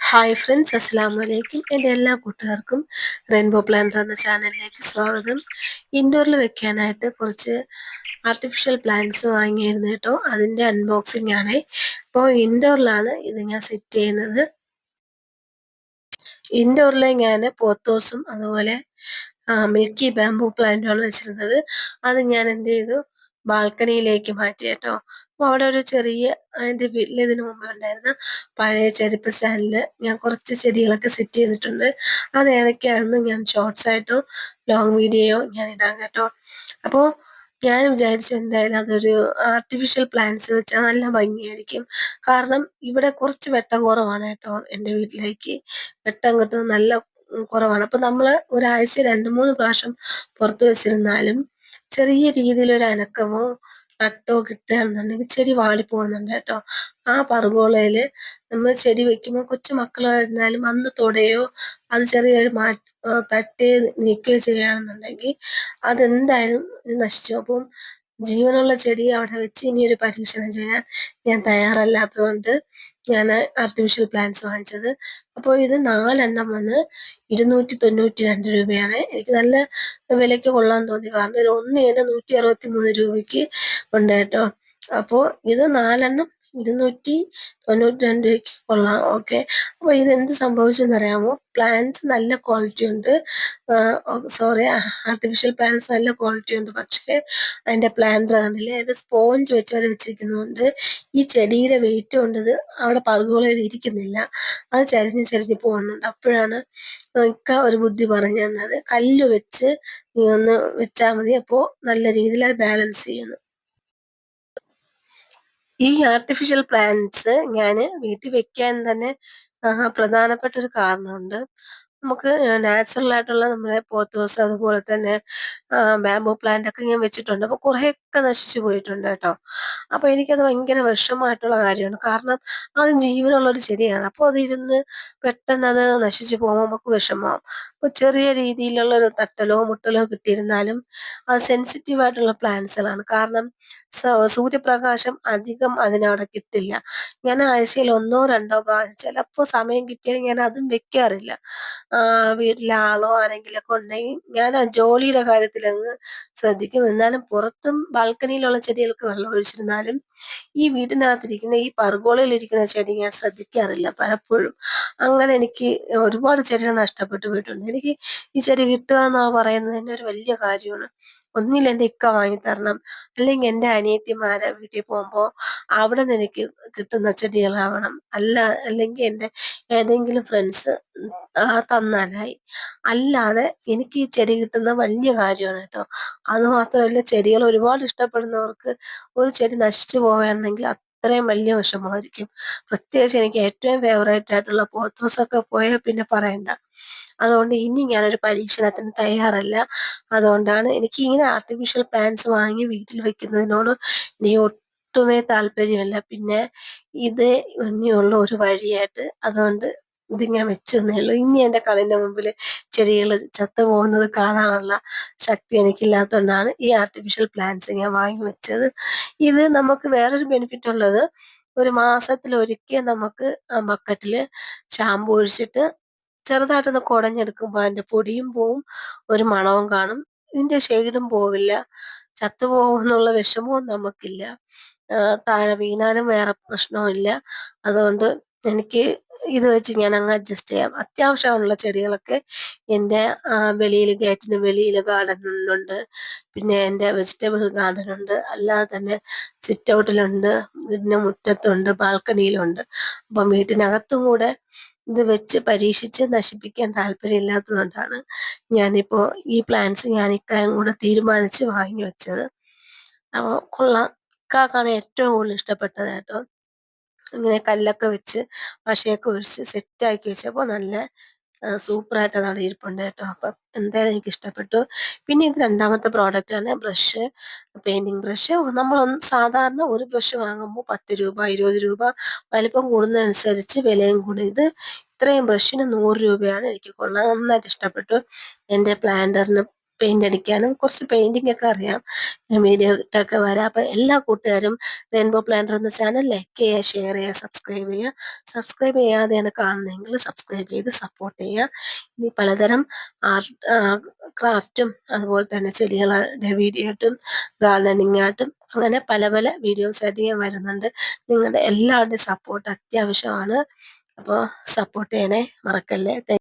Hi friends അസ്സലാമു അലൈക്കും എന്റെ എല്ലാ കൂട്ടുകാർക്കും റെയിൻബോ പ്ലാന്റർ എന്ന ചാനലിലേക്ക് സ്വാഗതം. ഇൻഡോറിൽ വെക്കാനായിട്ട് കുറച്ച് ആർട്ടിഫിഷ്യൽ പ്ലാന്റ്സ് വാങ്ങിയായിരുന്നു കേട്ടോ. അതിന്റെ അൺബോക്സിംഗ് ആണ്. ഇപ്പോൾ ഇൻഡോറിലാണ് ഇത് ഞാൻ സെറ്റ് ചെയ്യുന്നത്. ഇൻഡോറിൽ ഞാൻ പോത്തോസും അതുപോലെ മിൽക്കി ബാംബു പ്ലാന്റുമാണ് വെച്ചിരുന്നത്. അത് ഞാൻ എന്ത് ചെയ്തു? ബാൽക്കണിയിലേക്ക് മാറ്റി കേട്ടോ. അപ്പോൾ അവിടെ ഒരു ചെറിയ എന്റെ വീട്ടിൽ ഇതിനു മുമ്പ് ഉണ്ടായിരുന്ന പഴയ ചെരുപ്പ് സ്റ്റാൻഡിൽ ഞാൻ കുറച്ച് ചെടികളൊക്കെ സെറ്റ് ചെയ്തിട്ടുണ്ട്. അത് ഏതൊക്കെയാണെന്ന് ഞാൻ ഷോർട്സ് ആയിട്ടോ ലോങ് വീഡിയോയോ ഞാൻ ഇടാൻ കേട്ടോ. അപ്പോൾ ഞാൻ വിചാരിച്ചു എന്തായാലും അതൊരു ആർട്ടിഫിഷ്യൽ പ്ലാന്റ്സ് വെച്ചാൽ നല്ല ഭംഗിയായിരിക്കും. കാരണം ഇവിടെ കുറച്ച് വെട്ടം കുറവാണ് കേട്ടോ എന്റെ വീട്ടിലേക്ക്. വെട്ടം കിട്ടുന്നത് നല്ല കുറവാണ്. അപ്പൊ നമ്മൾ ഒരാഴ്ച രണ്ട് മൂന്ന് പ്രാവശ്യം പുറത്ത് വെച്ചിരുന്നാലും ചെറിയ രീതിയിൽ ഒരു അനക്കമോ നട്ടോ കിട്ടുകയാണെന്നുണ്ടെങ്കിൽ ചെടി വാടിപ്പോകുന്നുണ്ട് കേട്ടോ. ആ പറുകോളയിൽ നമ്മൾ ചെടി വെക്കുമ്പോൾ കൊച്ചു മക്കളായിരുന്നാലും അന്ന് തൊടയോ അത് ചെറിയൊരു മാ തട്ടി നീക്കുകയോ ചെയ്യുകയാണെന്നുണ്ടെങ്കിൽ അതെന്തായാലും നശിച്ചു അപ്പം ജീവനുള്ള ചെടി അവിടെ വെച്ച് ഇനിയൊരു പരീക്ഷണം ചെയ്യാൻ ഞാൻ തയ്യാറല്ലാത്തതുകൊണ്ട് ഞാൻ ആർട്ടിഫിഷ്യൽ പ്ലാന്റ്സ് വാങ്ങിച്ചത്. അപ്പോൾ ഇത് നാലെണ്ണം വന്ന് ഇരുന്നൂറ്റി തൊണ്ണൂറ്റി രണ്ട് രൂപയാണ്. എനിക്ക് നല്ല വിലയ്ക്ക് കൊള്ളാൻ തോന്നി. കാരണം ഇത് ഒന്ന് തന്നെ നൂറ്റി അറുപത്തി മൂന്ന് രൂപയ്ക്ക് ഉണ്ട് കേട്ടോ. അപ്പോൾ ഇത് നാലെണ്ണം ഇരുന്നൂറ്റി തൊണ്ണൂറ്റി രണ്ട് രൂപയ്ക്ക് കൊള്ളാം. ഓക്കെ അപ്പോൾ ഇത് എന്ത് സംഭവിച്ചെന്ന് അറിയാമോ പ്ലാന്റ്സ് നല്ല ക്വാളിറ്റി ഉണ്ട് സോറി ആർട്ടിഫിഷ്യൽ പ്ലാന്റ്സ് നല്ല ക്വാളിറ്റി ഉണ്ട്. പക്ഷേ അതിന്റെ പ്ലാന്റ് കണ്ടില്ലേ? അത് സ്പോഞ്ച് വെച്ച് വരെ വെച്ചിരിക്കുന്നതുകൊണ്ട് ഈ ചെടിയുടെ വെയിറ്റ് കൊണ്ട് ഇത് അവിടെ പറുകുകളിൽ ഇരിക്കുന്നില്ല. അത് ചരിഞ്ഞ് ചരിഞ്ഞ് പോകുന്നുണ്ട്. അപ്പോഴാണ് ഇക്ക ഒരു ബുദ്ധി പറഞ്ഞു തന്നത്. കല്ല് വെച്ച് നീ ഒന്ന് വെച്ചാൽ മതി. അപ്പോൾ നല്ല രീതിയിൽ അത് ബാലൻസ് ചെയ്യുന്നു. ഈ ആർട്ടിഫിഷ്യൽ പ്ലാന്റ്സ് ഞാൻ വീട്ടിൽ വെക്കാൻ തന്നെ പ്രധാനപ്പെട്ട ഒരു കാരണമുണ്ട്. നമുക്ക് നാച്ചുറൽ ആയിട്ടുള്ള നമ്മുടെ പോത്തോസ് അതുപോലെ തന്നെ ബാംബു പ്ലാന്റ് ഒക്കെ ഞാൻ വെച്ചിട്ടുണ്ട്. അപ്പോൾ കുറേയൊക്കെ നശിച്ചു പോയിട്ടുണ്ട് കേട്ടോ. അപ്പോൾ എനിക്കത് ഭയങ്കര വിഷമമായിട്ടുള്ള കാര്യമാണ്. കാരണം അത് ജീവനുള്ള ഒരു ചെടിയാണ്. അപ്പോൾ അതിരുന്ന് പെട്ടെന്ന് അത് നശിച്ചു പോകുമ്പോൾ നമുക്ക് വിഷമമാവും. അപ്പോൾ ചെറിയ രീതിയിലുള്ള ഒരു തട്ടലോ മുട്ടലോ കിട്ടിയിരുന്നാലും അത് സെൻസിറ്റീവ് ആയിട്ടുള്ള പ്ലാന്റ്സുകളാണ് കാരണം സൂര്യപ്രകാശം അധികം അതിനവിടെ കിട്ടില്ല. ഞാൻ ആഴ്ചയിൽ ഒന്നോ രണ്ടോ പ്രാവശ്യം ചിലപ്പോൾ സമയം കിട്ടിയാൽ ഞാൻ അതും വെക്കാറില്ല. വീട്ടിലെ ആളോ ആരെങ്കിലും ഒക്കെ ഉണ്ടെങ്കിൽ ഞാൻ ആ ജോലിയുടെ കാര്യത്തിൽ അങ്ങ് ശ്രദ്ധിക്കും. എന്നാലും പുറത്തും ബാൽക്കണിയിലുള്ള ചെടികൾക്ക് വെള്ളം ഒഴിച്ചിരുന്നാലും ഈ വീട്ടിനകത്തിരിക്കുന്ന ഈ ഇരിക്കുന്ന ചെടി ഞാൻ ശ്രദ്ധിക്കാറില്ല പലപ്പോഴും. അങ്ങനെ എനിക്ക് ഒരുപാട് ചെടികൾ നഷ്ടപ്പെട്ടു പോയിട്ടുണ്ട്. എനിക്ക് ഈ ചെടി കിട്ടുക എന്ന് പറയുന്നത് തന്നെ ഒരു വലിയ കാര്യമാണ്. ഒന്നിൽ എന്റെ ഇക്ക വാങ്ങിത്തരണം അല്ലെങ്കിൽ എന്റെ അനിയത്തിമാരെ വീട്ടിൽ പോകുമ്പോൾ അവിടെ നിന്ന് എനിക്ക് കിട്ടുന്ന ചെടികളാവണം അല്ല അല്ലെങ്കിൽ എന്റെ ഏതെങ്കിലും ഫ്രണ്ട്സ് തന്നാലായി. അല്ലാതെ എനിക്ക് ഈ ചെടി കിട്ടുന്ന വലിയ കാര്യമാണ് കേട്ടോ. അത് മാത്രമല്ല ചെടികൾ ഒരുപാട് ഇഷ്ടപ്പെടുന്നവർക്ക് ഒരു ചെടി നശിച്ചു പോവുകയാണെങ്കിൽ അത്രയും വലിയ വിഷമമായിരിക്കും. പ്രത്യേകിച്ച് എനിക്ക് ഏറ്റവും ഫേവറേറ്റ് ആയിട്ടുള്ള പോത്തോസൊക്കെ പോയാൽ പിന്നെ പറയണ്ട. അതുകൊണ്ട് ഇനി ഞാനൊരു പരീക്ഷണത്തിന് തയ്യാറല്ല. അതുകൊണ്ടാണ് എനിക്ക് ഇങ്ങനെ ആർട്ടിഫിഷ്യൽ പ്ലാന്റ്സ് വാങ്ങി വീട്ടിൽ വെക്കുന്നതിനോട് നീ ഒട്ടുമേ താല്പര്യമല്ല. പിന്നെ ഇത് ഇനിയുള്ള ഒരു വഴിയായിട്ട് അതുകൊണ്ട് ഇത് ഞാൻ വെച്ചെന്നേ ഉള്ളൂ ഇനി എന്റെ കണ്ണിന്റെ മുമ്പിൽ ചെടികൾ ചത്തു പോകുന്നത് കാണാനുള്ള ശക്തി എനിക്കില്ലാത്തതുകൊണ്ടാണ് ഈ ആർട്ടിഫിഷ്യൽ പ്ലാന്റ്സ് ഞാൻ വാങ്ങി വെച്ചത്. ഇത് നമുക്ക് വേറൊരു ബെനിഫിറ്റ് ഉള്ളത് ഒരു മാസത്തിൽ ഒരിക്കൽ നമുക്ക് ആ ബക്കറ്റിൽ ഷാമ്പു ഒഴിച്ചിട്ട് ചെറുതായിട്ടൊന്ന് കുടഞ്ഞെടുക്കുമ്പോൾ അതിന്റെ പൊടിയും പോവും ഒരു മണവും കാണും. ഇതിന്റെ ഷെയ്ഡും പോവില്ല. ചത്തുപോകും എന്നുള്ള വിഷമവും നമുക്കില്ല. താഴെ വീണാലും വേറെ പ്രശ്നവും ഇല്ല. അതുകൊണ്ട് എനിക്ക് ഇത് വെച്ച് ഞാൻ അങ്ങ് അഡ്ജസ്റ്റ് ചെയ്യാം. അത്യാവശ്യമുള്ള ചെടികളൊക്കെ എന്റെ വെളിയിൽ ഗേറ്റിന് വെളിയിൽ ഗാർഡനിലുണ്ട് പിന്നെ എന്റെ വെജിറ്റബിൾ ഗാർഡനുണ്ട്. അല്ലാതെ തന്നെ സിറ്റ് ഔട്ടിലുണ്ട് വീടിന്റെ മുറ്റത്തുണ്ട് ബാൽക്കണിയിലുണ്ട്. അപ്പം വീട്ടിനകത്തും കൂടെ ഇത് വെച്ച് പരീക്ഷിച്ച് നശിപ്പിക്കാൻ താല്പര്യമില്ലാത്തതുകൊണ്ടാണ് ഞാനിപ്പോൾ ഈ പ്ലാന്റ്സ് ഞാൻ ഇക്കാര്യം കൂടെ തീരുമാനിച്ച് വാങ്ങി വെച്ചത്. അപ്പോൾ കൊള്ളാം. ഇക്കാക്കാണ് ഏറ്റവും കൂടുതൽ ഇഷ്ടപ്പെട്ടത് കേട്ടോ. ഇങ്ങനെ കല്ലൊക്കെ വെച്ച് പശയൊക്കെ ഒഴിച്ച് സെറ്റാക്കി വെച്ചപ്പോൾ നല്ല സൂപ്പറായിട്ട് അതവിടെ ഇരിപ്പുണ്ട് കേട്ടോ. അപ്പം എന്തായാലും എനിക്ക് ഇഷ്ടപ്പെട്ടു. പിന്നെ ഇത് രണ്ടാമത്തെ പ്രോഡക്റ്റ് ആണ് ബ്രഷ് പെയിന്റിങ് ബ്രഷ് നമ്മൾ സാധാരണ ഒരു ബ്രഷ് വാങ്ങുമ്പോൾ പത്ത് രൂപ ഇരുപത് രൂപ വലിപ്പം കൂടുന്നതനുസരിച്ച് വിലയും കൂടും. ഇത് ഇത്രയും ബ്രഷിന് നൂറ് രൂപയാണ് എനിക്ക് കൊള്ളാൻ നന്നായിട്ട് ഇഷ്ടപ്പെട്ടു. എന്റെ പ്ലാന്ററിന് പെയിന്റ് അടിക്കാനും കുറച്ച് പെയിന്റിംഗ് ഒക്കെ അറിയാം. ഞാൻ വീഡിയോ ഇട്ടൊക്കെ വരാം. അപ്പം എല്ലാ കൂട്ടുകാരും റെയിൻബോ പ്ലാന്റർ എന്ന ചാനൽ ലൈക്ക് ചെയ്യുക ഷെയർ ചെയ്യുക സബ്സ്ക്രൈബ് ചെയ്യുക. സബ്സ്ക്രൈബ് ചെയ്യാതെയാണ് കാണുന്നതെങ്കിൽ സബ്സ്ക്രൈബ് ചെയ്ത് സപ്പോർട്ട് ചെയ്യുക. ഇനി പലതരം ആർട്ട് ക്രാഫ്റ്റും അതുപോലെ തന്നെ ചെടികളുടെ വീഡിയോ ആയിട്ടും ഗാർഡനിങ് ആയിട്ടും അങ്ങനെ പല പല വീഡിയോസ് ഞാൻ വരുന്നുണ്ട്. നിങ്ങളുടെ എല്ലാവരുടെയും സപ്പോർട്ട് അത്യാവശ്യമാണ്. അപ്പോൾ സപ്പോർട്ട് ചെയ്യണേ മറക്കല്ലേ.